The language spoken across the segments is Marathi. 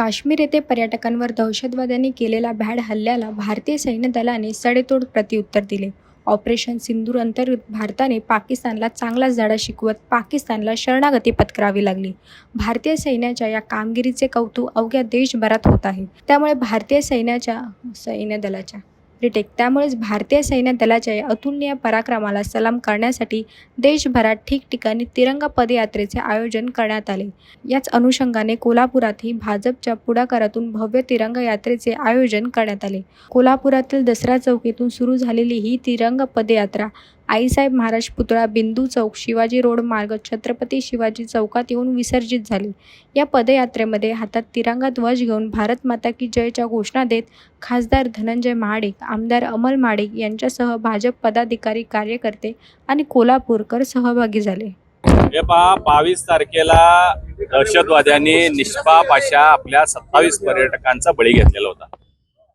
काश्मीर येथे पर्यटकांवर दहशतवाद्यांनी केलेल्या भ्याड हल्ल्याला भारतीय सैन्य दलाने सडेतोड प्रत्युत्तर दिले. ऑपरेशन सिंदूर अंतर्गत भारताने पाकिस्तानला चांगलाच धडा शिकवत पाकिस्तानला शरणागती पत्करावी लागली. भारतीय सैन्याच्या या कामगिरीचे कौतुक अवघ्या देशभरात होत आहे. त्यामुळे भारतीय सैन्याच्या सैन्य दलाच्या रिटेक त्यामुळेच भारतीय सैन्य दलाच्या या अतुलनीय पराक्रमाला सलाम करण्यासाठी देशभरात ठिकठिकाणी तिरंगा पदयात्रेचे आयोजन करण्यात आले. याच अनुषंगाने कोल्हापुरातही भाजपच्या पुढाकारातून भव्य तिरंगा यात्रेचे आयोजन करण्यात आले. कोल्हापुरातील दसरा चौकीतून सुरू झालेली ही तिरंगा पदयात्रा आईसाहेब महाराज पुतळा बिंदू चौक शिवाजी रोड मार्ग छत्रपती शिवाजी चौकात येऊन विसर्जित झाली. या पदयात्रेमध्ये हातात तिरंगा ध्वज घेऊन भारत माता की जयच्या घोषणा देत खासदार धनंजय महाडिक आमदार अमल माडिक यांच्यासह भाजप पदाधिकारी कार्यकर्ते आणि कोल्हापूरकर सहभागी झाले. हे पहा बावीस तारखेला दहशतवाद्यांनी निष्पाप अशा आपल्या सत्तावीस पर्यटकांचा बळी घेतलेला होता.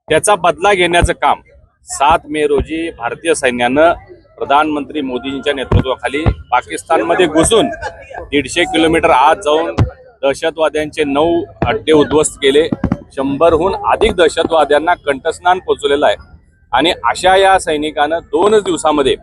त्याचा बदला घेण्याचं काम सात मे रोजी भारतीय सैन्यानं प्रधानमंत्री मोदींच्या नेतृत्वाखाली पाकिस्तानमध्ये घुसून दीडशे किलोमीटर आत जाऊन दहशतवाद्यांचे नऊ अड्डे उद्ध्वस्त केले. शंभरहून अधिक दहशतवाद्यांना कंठस्नान पोचवलेलं आहे. आणि अशा या सैनिकानं दोनच दिवसामध्ये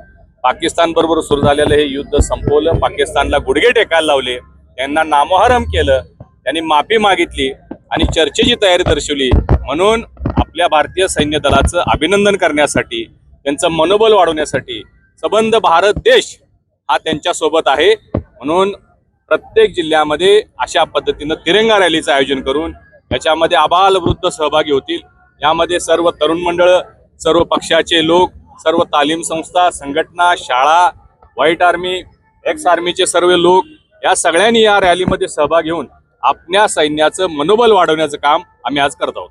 पाकिस्तान बरोबर सुरू झालेलं हे युद्ध संपवलं. पाकिस्तानला गुडघे टेकायला लावले. त्यांना नामोहरम केलं. त्यांनी माफी मागितली आणि चर्चेची तयारी दर्शवली. म्हणून आपल्या भारतीय सैन्य दलाचं अभिनंदन करण्यासाठी त्यांचं मनोबल वाढवण्यासाठी सबंध भारत देश हा त्यांच्यासोबत आहे. म्हणून प्रत्येक जिल्ह्यामध्ये अशा पद्धतीनं तिरंगा रॅलीचं आयोजन करून याच्यामध्ये आबालवृद्ध सहभागी होतील. यामध्ये सर्व तरुण मंडळ सर्व पक्षाचे लोक सर्व तालीम संस्था संघटना शाळा व्हाईट आर्मी एक्स आर्मीचे सर्व लोक या सगळ्यांनी या रॅलीमध्ये सहभाग घेऊन आपल्या सैन्याचं मनोबल वाढवण्याचं काम आम्ही आज करत आहोत.